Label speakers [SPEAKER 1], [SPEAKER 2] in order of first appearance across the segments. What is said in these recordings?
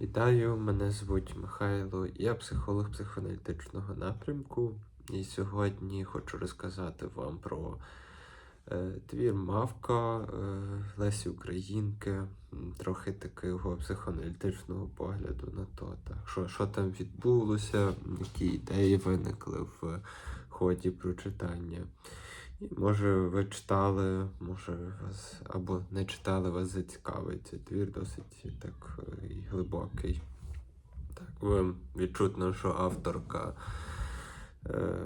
[SPEAKER 1] Вітаю, мене звуть Михайло, я психолог психоаналітичного напрямку. І сьогодні хочу розказати вам про е, твір Мавка е, Лесі Українки, трохи такого психоаналітичного погляду на то, так, що, що там відбулося, які ідеї виникли в ході прочитання. Може ви читали, може вас або не читали, вас зацікавить цей твір досить так е, і глибокий. Так, ви- відчутно, що авторка е,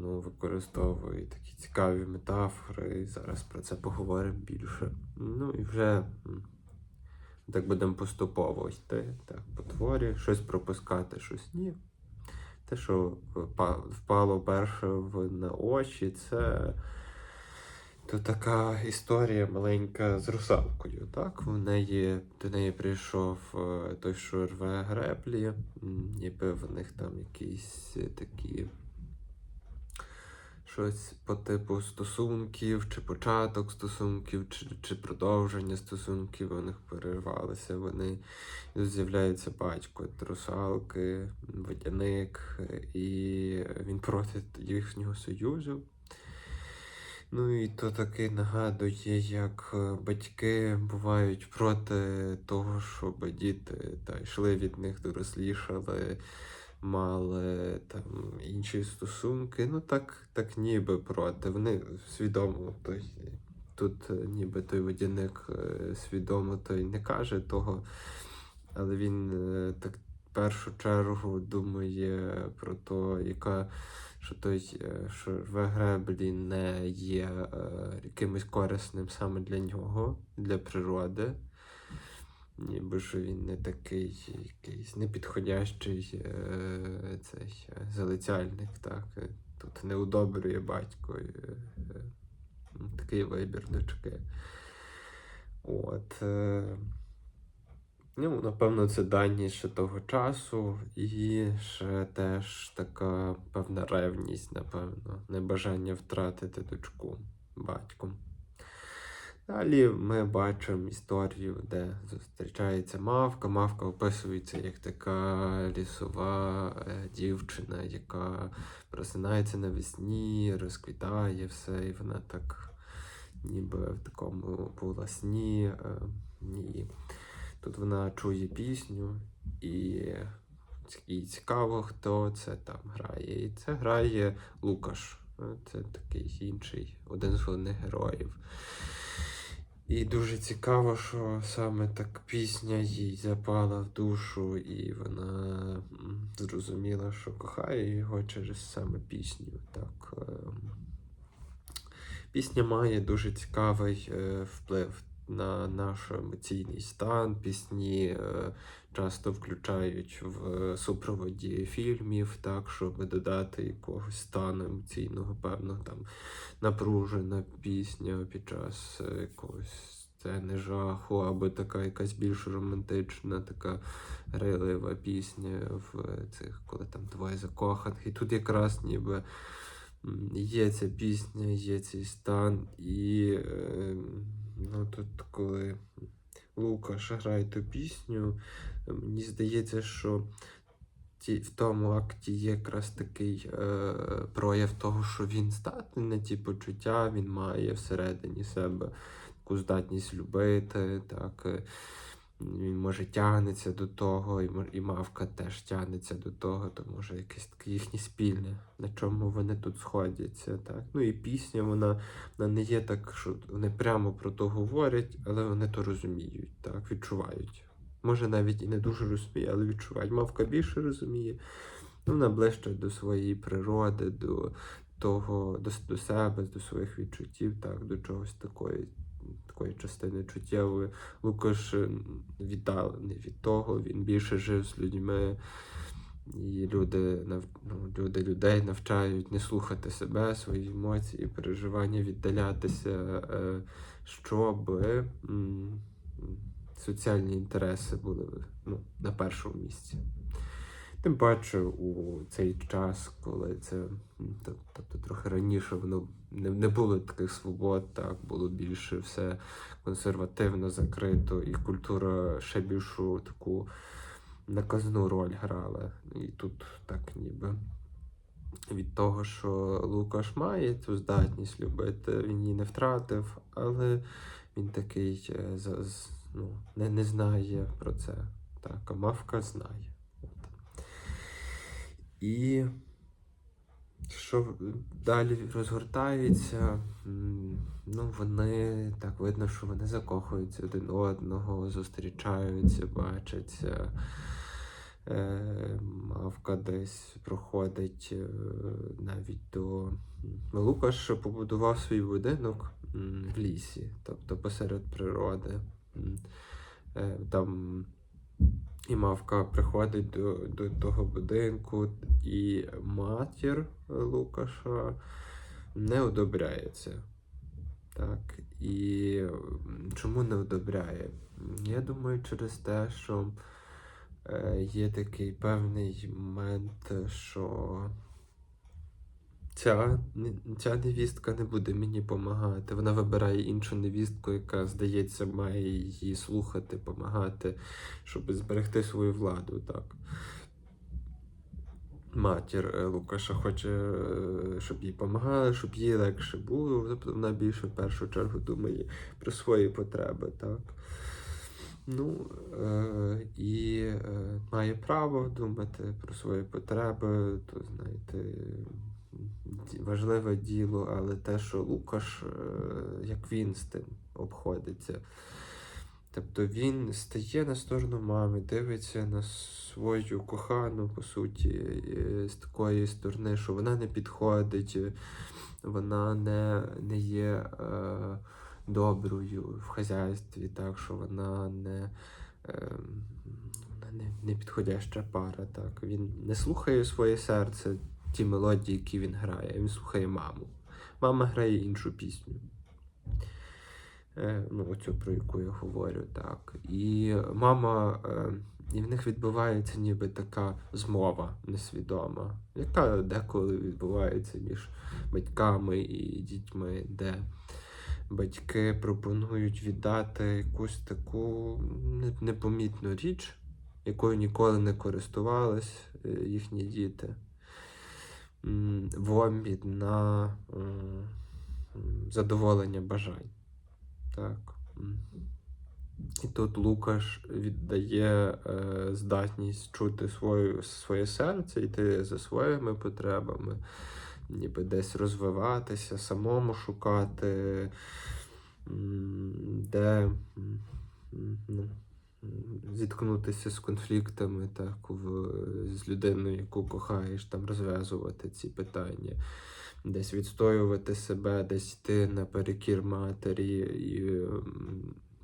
[SPEAKER 1] ну, використовує такі цікаві метафори, і зараз про це поговоримо більше. Ну і вже так будемо поступово йти так, по творі, щось пропускати, щось ні. Те, що впало перше на очі, це то така історія маленька з русалкою. Так? В неї, до неї прийшов е, той, що рве греблі, ніби в них там якісь е, такі. Щось по типу стосунків, чи початок стосунків, чи, чи продовження стосунків у них перервалися. Вони і з'являється батько от русалки, водяник, і він проти їхнього союзу. Ну і то таки нагадує, як е, батьки бувають проти того, щоб діти та йшли від них, дорослішали, мали там інші стосунки. Ну так, так ніби проти. Вони свідомо той, тут е, ніби той водяник е, свідомо той не каже того, але він е, так в першу чергу думає про те, яка що той, що греблі не є е, якимось корисним саме для нього, для природи. Ніби що він не такий якийсь непідходящий е, цей е, залицяльник, так. е, Тут не удобрює батько. е, е, такий вибір дочки. От. Е, Ну, напевно, це дані ще того часу, і ще теж така певна ревність, напевно, небажання втратити дочку батьком. Далі ми бачимо історію, де зустрічається мавка. Мавка описується як така лісова е, дівчина, яка просинається навесні, розквітає все, і вона так ніби в такому поласні. Е, і Тут вона чує пісню, і їй цікаво, хто це там грає. І це грає Лукаш. Е, Це такий інший, один з головних героїв. І дуже цікаво, що саме так пісня їй запала в душу, і вона зрозуміла, що кохає його через саме пісню. Так, ем. Пісня має дуже цікавий е, вплив на наш емоційний стан. Пісні е, часто включають в супроводі фільмів, так, щоб додати якогось стану емоційного, певно, там напружена пісня під час е, якогось сцени жаху, або така якась більш романтична, така грайлива пісня в цих, коли там двоє закоханих. І тут якраз ніби. Є ця пісня, є цей стан, і е, ну, тут, коли Лукаш грає ту пісню, мені здається, що ті, в тому акті є якраз такий е, прояв того, що він здатний на ті почуття, він має всередині себе таку здатність любити, так. е, Він може тягнеться до того, і, і мавка теж тягнеться до того, то може якесь таке їхнє спільне, на чому вони тут сходяться. Так? Ну і пісня, вона, вона не є так, що вони прямо про то говорять, але вони то розуміють, так, відчувають. Може навіть і не дуже розуміє, але відчувають. Мавка більше розуміє, ну, вона ближче до своєї природи, до того, до, до себе, до своїх відчуттів, так, до чогось такої, такої частини чуттєвої. Лукаш віддалений від того, він більше жив з людьми. І люди, ну, люди людей навчають не слухати себе, свої емоції, переживання, віддалятися, е, щоб соціальні інтереси були ну, на першому місці. Тим паче у цей час, коли це, тобто трохи раніше воно не, не було таких свобод, так було більше все консервативно закрито, і культура ще більшу таку наказну роль грала. І тут так ніби від того, що Лукаш має цю здатність любити, він її не втратив, але він такий е, ну, не, не знає про це. Так, а мавка знає. От. І що далі розгортається, ну вони так видно, що вони закохуються один одного, зустрічаються, бачаться. Е, Мавка десь проходить е, навіть до. Ну, Лукаш побудував свій будинок в лісі, тобто посеред природи. Е, Там і мавка приходить до, до того будинку, і матір Лукаша не одобряється. Так. І чому не одобряє? Я думаю, через те, що е, є такий певний момент, що ця, ця невістка не буде мені допомагати. Вона вибирає іншу невістку, яка, здається, має її слухати, допомагати, щоб зберегти свою владу. Так. Матір е, Лукаша хоче, е, щоб їй допомагали, щоб їй легше було. Тобто вона більше в першу чергу думає про свої потреби. Так. Ну, е, і е, має право думати про свої потреби, то знаєте, важливе діло, але те, що Лукаш, е, як він з тим обходиться. Тобто він стає на сторону мами, дивиться на свою кохану, по суті, е, з такої сторони, що вона не підходить, вона не, не є е, доброю в хазяйстві, так що вона не, е, не, не підходяща пара. Так. Він не слухає своє серце, ті мелодії, які він грає, він слухає маму. Мама грає іншу пісню. Е, ну, оцю, про яку я говорю, так. І мама, е, і в них відбувається ніби така змова несвідома, яка деколи відбувається між батьками і дітьми, де батьки пропонують віддати якусь таку непомітну річ, якою ніколи не користувались е, їхні діти. В обмін на м, задоволення бажань. Так. І тут Лукаш віддає е, здатність чути свою, своє серце, йти за своїми потребами, ніби десь розвиватися, самому шукати, де ну, зіткнутися з конфліктами, так, в, з людиною, яку кохаєш, там розв'язувати ці питання десь відстоювати себе, десь йти наперекір матері, і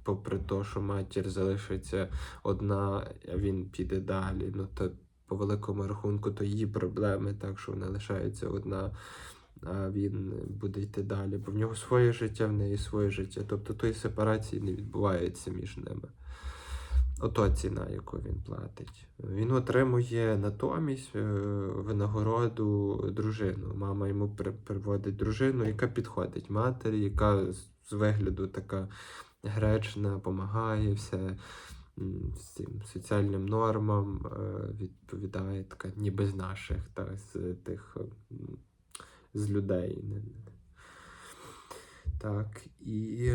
[SPEAKER 1] попри те, що матір залишиться одна, а він піде далі. Ну то по великому рахунку то її проблеми, так що вона лишається одна. А він буде йти далі, бо в нього своє життя, в неї своє життя. Тобто тої сепарації не відбувається між ними. Ото ціна, яку він платить. Він отримує натомість е, винагороду дружину. Мама йому приводить дружину, яка підходить матері, яка з- вигляду така гречна, допомагає все м, цим соціальним нормам, е, відповідає така, ніби з наших, та, з тих з людей. Так, і.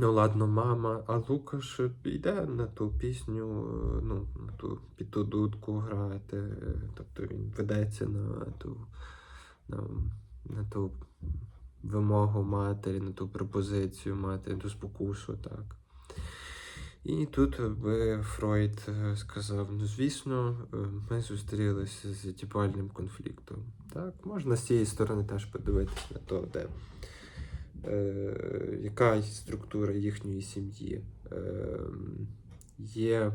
[SPEAKER 1] Ну, ладно, мама, а Лукаш йде на ту пісню, е, ну, на ту, під ту дудку грати. Тобто він ведеться на ту, на, на ту вимогу матері, на ту пропозицію матері, ту спокусу, так. І тут би Фройд е, сказав: ну, звісно, е, ми зустрілися з тіпальним конфліктом. Так, можна з цієї сторони теж подивитися на то, де яка структура їхньої сім'ї. Е, є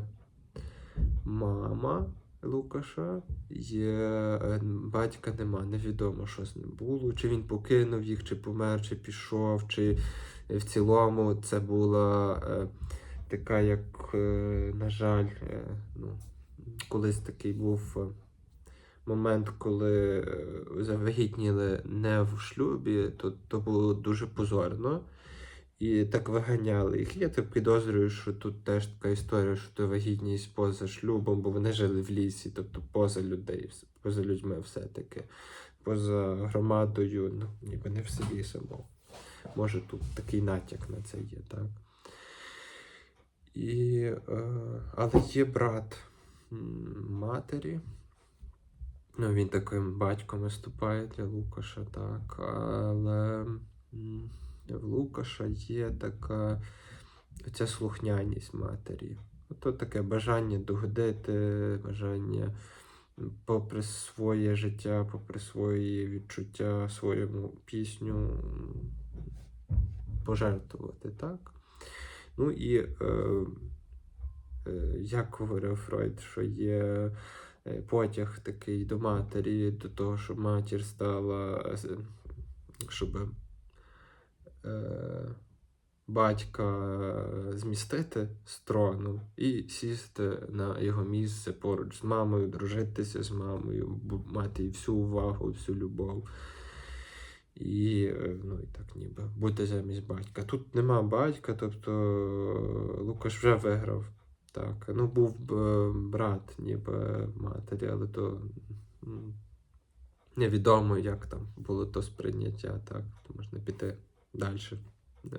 [SPEAKER 1] мама Лукаша, є е, батька нема, невідомо, що з ним було. Чи він покинув їх, чи помер, чи пішов, чи в цілому це була е, така, як, е, на жаль, е, ну, колись такий був. Момент, коли е, завагітніли не в шлюбі, то, то було дуже позорно. І так виганяли їх. Я так підозрюю, що тут теж така історія, що то вагітність поза шлюбом, бо вони жили в лісі, тобто поза людей, поза людьми все-таки, поза громадою, ну, ніби не в селі само. Може, тут такий натяк на це є, так? І, е, але є брат матері. Ну, він таким батьком виступає для Лукаша, так. Але в Лукаша є така ця слухняність матері. Ото таке бажання догодити, бажання, попри своє життя, попри свої відчуття, своєму пісню пожертвувати, так? Ну і е, е, як говорив Фройд, що є потяг такий до матері, до того, щоб матір стала, е, щоб е, батька змістити з трону і сісти на його місце поруч з мамою, дружитися з мамою, мати всю увагу, всю любов. І, е, ну, і так ніби бути замість батька. Тут нема батька, тобто е, Лукаш вже виграв. Так. Ну, був е, брат, ніби матері, але то невідомо, як там було то сприйняття, так. То можна піти далі,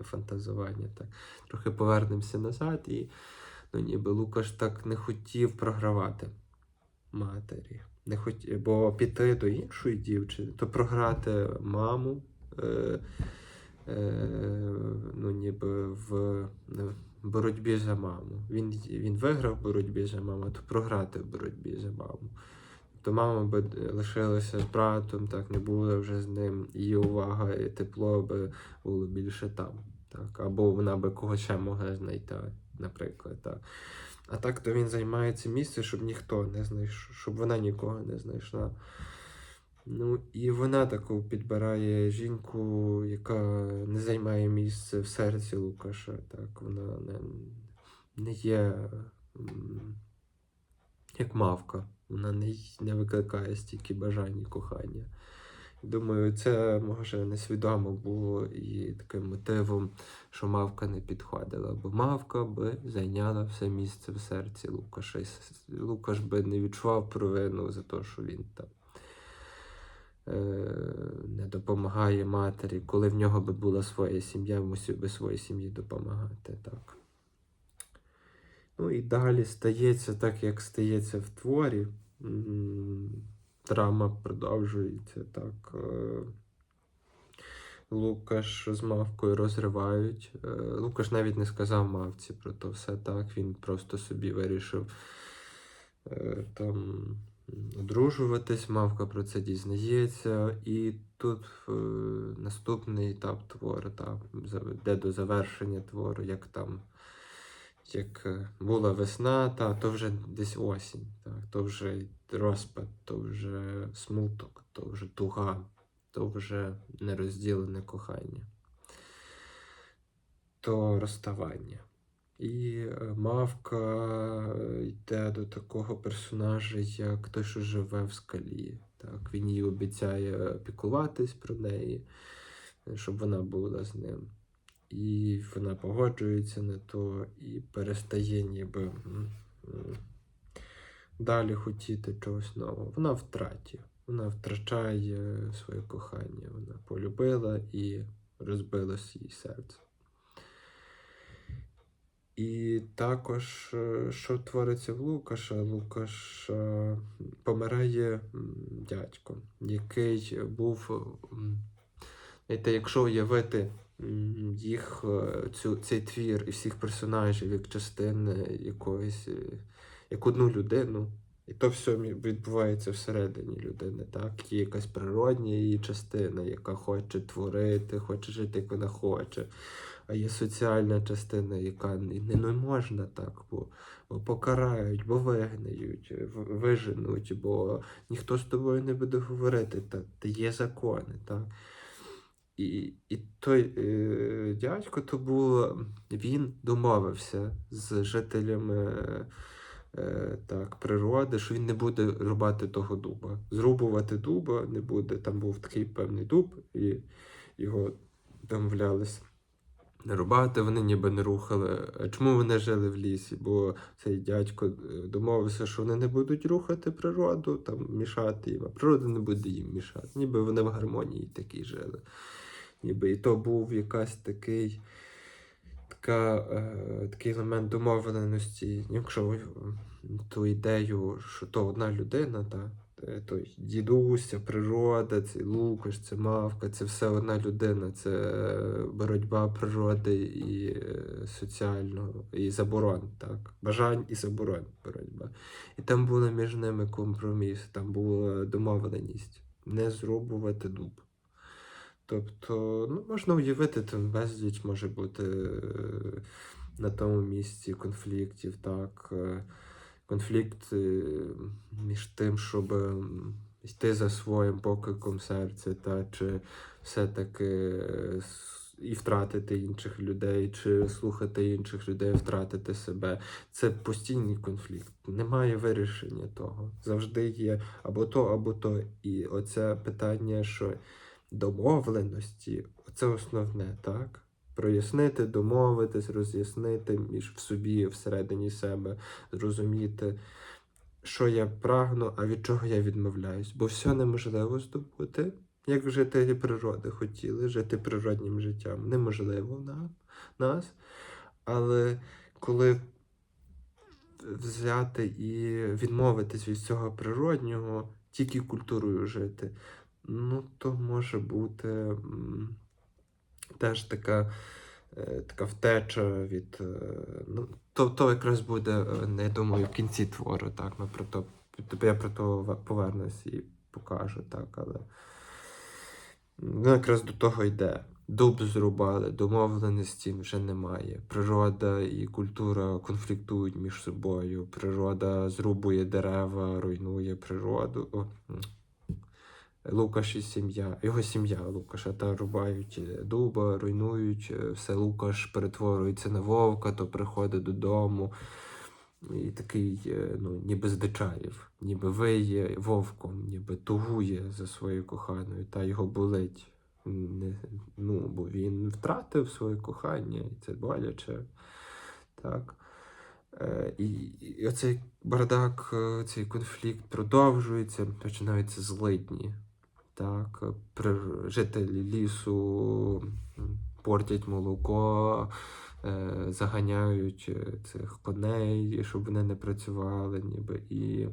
[SPEAKER 1] фантазування. Так. Трохи повернемося назад, і ну, ніби Лукаш так не хотів програвати матері. Не хот... Бо піти до іншої дівчини, то програти маму, е... Е... ну, ніби в боротьбі за маму. Він, він виграв в боротьбі за маму, то програти в боротьбі за маму. То мама би лишилася з братом, так не було вже з ним. Її увага і тепло би було більше там. Так? Або вона би когось ще могла знайти, наприклад. Так? А так то він займає це місце, щоб ніхто не знайшов, щоб вона нікого не знайшла. Ну, і вона таку підбирає жінку, яка не займає місце в серці Лукаша. Так, вона не, не є як мавка. Вона не, не викликає стільки бажань і кохання. Думаю, це може несвідомо було і таким мотивом, що мавка не підходила, бо мавка би зайняла все місце в серці Лукаша. І Лукаш би не відчував провину за те, що він там не допомагає матері. Коли в нього би була своя сім'я, мусив би своїй сім'ї допомагати. Так. Ну і далі стається так, як стається в творі. Драма продовжується так. е, Лукаш з мавкою розривають. Е, Лукаш навіть не сказав мавці про то все так. Він просто собі вирішив е, там одружуватись. Мавка про це дізнається. І тут е, наступний етап твору, так, де до завершення твору, як там. Як е, була весна, та то вже десь осінь, так, то вже розпад, то вже смуток, то вже туга, то вже нерозділене кохання, то розставання. І е, мавка е, йде до такого персонажа, як той, що живе в скалі. Так, він їй обіцяє піклуватись про неї, е, щоб вона була з ним. І вона погоджується на то і перестає ніби далі хотіти чогось нового. Вона втраті. Вона втрачає своє кохання. Вона полюбила і розбилось її серце. І також, е, що твориться в Лукаша, Лукаш е, помирає дядько, який був. Знаєте, якщо уявити їх, е, цю, цей твір і всіх персонажів як частини якоїсь, як одну людину, і то все відбувається всередині людини, так? Є якась природня її частина, яка хоче творити, хоче жити, як вона хоче. А є соціальна частина, яка не, не, можна так, бо, бо покарають, бо вигнають, виженуть, бо ніхто з тобою не буде говорити, та, та є закони, так? І, і той е, дядько то було, він домовився з жителями так, природи, що він не буде рубати того дуба. Зрубувати дуба не буде. Там був такий певний дуб, і його домовлялися не рубати, вони ніби не рухали. Чому вони жили в лісі? Бо цей дядько е, домовився, що вони не будуть рухати природу, там мішати їм, а природа не буде їм мішати. Ніби вони в гармонії такій жили. Ніби і то був якась такий, така, е, такий елемент домовленості. Якщо ту ідею, що то одна людина, та, е, той дідусь, ця природа, цей Лукаш, це мавка, це все одна людина, це е, боротьба природи і е, соціального, і заборон, так? Бажань і заборон боротьба. І там були між ними компроміс, там була домовленість не зрубувати дуб. Тобто, ну, можна уявити, там безліч може бути е, на тому місці конфліктів, так. е, Конфлікт е, між тим, щоб йти за своїм покликом серця, та чи все-таки е, і втратити інших людей, чи слухати інших людей, втратити себе. Це постійний конфлікт. Немає вирішення того. Завжди є або то, або то. І оце питання, що домовленості це основне, так? Прояснити, домовитись, роз'яснити між в собі, всередині себе, зрозуміти, що я прагну, а від чого я відмовляюсь. Бо все неможливо здобути. Як жителі природи хотіли жити природнім життям. Неможливо на нас. Але коли взяти і відмовитись від цього природнього, тільки культурою жити, ну то може бути теж така, е, така втеча від. е, Ну, то, то якраз буде, е, я думаю, в кінці твору, так. Ми про то, тобто я про то повернусь і покажу, так, але. Ну, якраз до того йде. Дуб зрубали, домовленості вже немає. Природа і культура конфліктують між собою. Природа зрубує дерева, руйнує природу. Лукаш і сім'я, його сім'я Лукаша та рубають е, дуба, руйнують е, все. Лукаш перетворюється на вовка, то приходить додому. І такий, е, ну, ніби здичаїв, ніби виє вовком, ніби тугує за своєю коханою, та його болить. Ну, бо він втратив своє кохання, і це боляче. Так. І, і оцей бардак, цей конфлікт продовжується, починаються злидні. Так, жителі лісу портять молоко, е, заганяють е, цих коней, щоб вони не працювали, ніби і.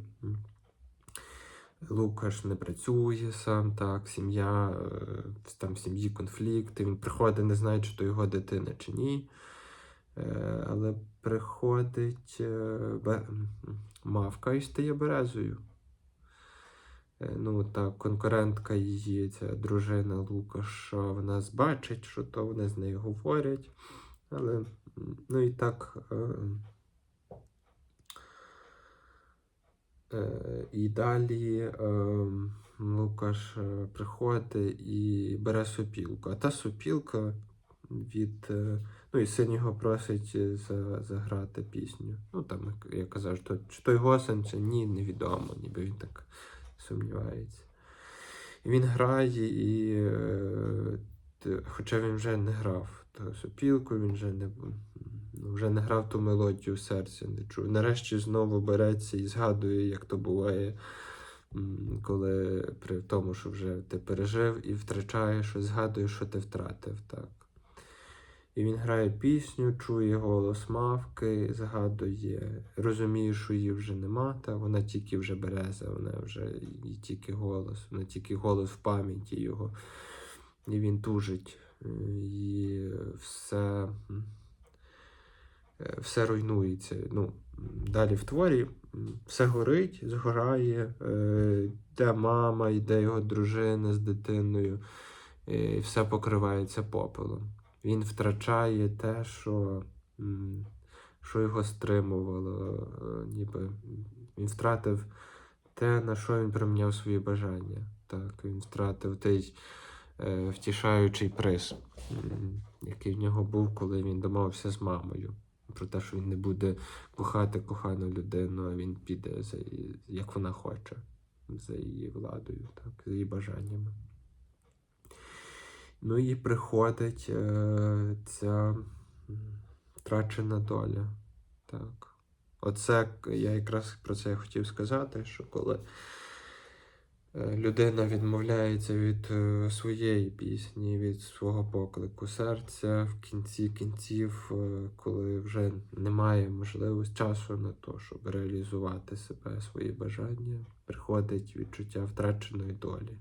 [SPEAKER 1] Лукаш не працює сам, так, сім'я, е, там в сім'ї конфлікти. Він приходить, не знає, чи то його дитина, чи ні. Але приходить мавка і стає березою. Е, Ну, та конкурентка її, ця дружина Лукаша, вона збачить, що то вони з нею говорять. Але, ну і так. е, Е, І далі Лукаш приходить і бере сопілку. А та сопілка від. Ну, і син його просить за, заграти пісню. Ну, там, як я казав, що, чи той госен, чи ні, невідомо, ніби він так сумнівається. Він грає, і, е, хоча він вже не грав ту сопілку, він вже не, ну, вже не грав ту мелодію в серці, не чув. Нарешті знову береться і згадує, як то буває, коли при тому, що вже ти пережив і втрачаєш, що згадуєш, що ти втратив. Так. І він грає пісню, чує голос мавки, згадує, розуміє, що її вже нема, та вона тільки вже береза, вона вже і тільки голос, вона тільки голос в пам'яті його. І він тужить. е, І все, е, все руйнується. Ну, далі в творі все горить, згорає, е, йде мама, йде його дружина з дитиною, і все покривається попелом. Він втрачає те, що, що його стримувало, е, ніби він втратив те, на що він приміняв свої бажання. Так, він втратив той е, втішаючий приз, який в нього був, коли він домовився з мамою. Про те, що він не буде кохати кохану людину, а він піде за її, як вона хоче, за її владою, так, за її бажаннями. Ну і приходить е, ця втрачена доля. Так. Оце я якраз про це хотів сказати, що коли е, людина відмовляється від е, своєї пісні, від свого поклику серця в кінці кінців, е, коли вже немає можливості часу на те, щоб реалізувати себе, свої бажання, приходить відчуття втраченої долі,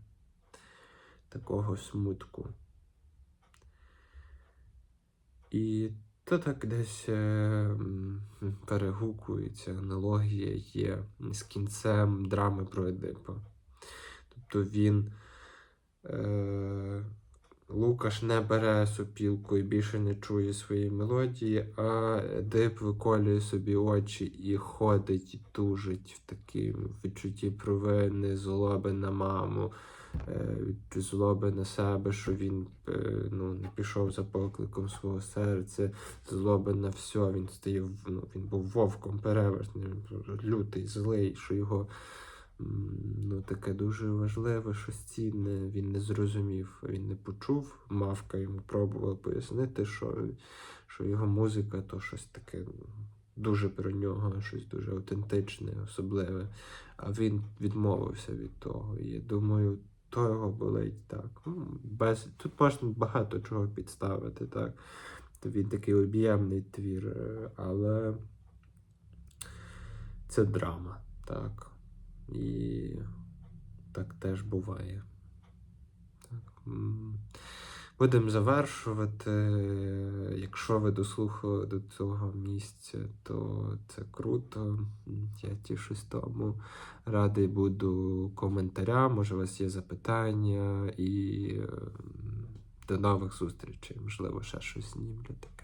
[SPEAKER 1] такого смутку. І то так десь е, перегукується, аналогія є з кінцем драми про Едипа. Тобто він. Е, Лукаш не бере сопілку і більше не чує свої мелодії, а Едип виколює собі очі і ходить, і тужить в такому відчутті провини, злоби на маму, злоби на себе, що він е, ну, не пішов за покликом свого серця, злоби на все. Він стає, ну, він був вовком перевертним, лютий, злий, що його ну, таке дуже важливе, щось цінне, він не зрозумів, він не почув. Мавка йому пробувала пояснити, що, що його музика то щось таке ну, дуже про нього, щось дуже автентичне, особливе. А він відмовився від того. І я думаю, то його болить так. Ну, Без, тут можна багато чого підставити, так. Він такий об'ємний твір, е, але це драма, так. І так теж буває. Так. Будемо завершувати. Якщо ви дослухали до цього місця, то це круто. Я тішусь тому. Радий буду коментарям, може, у вас є запитання. І ем, до нових зустрічей. Можливо, ще щось знімлю таке.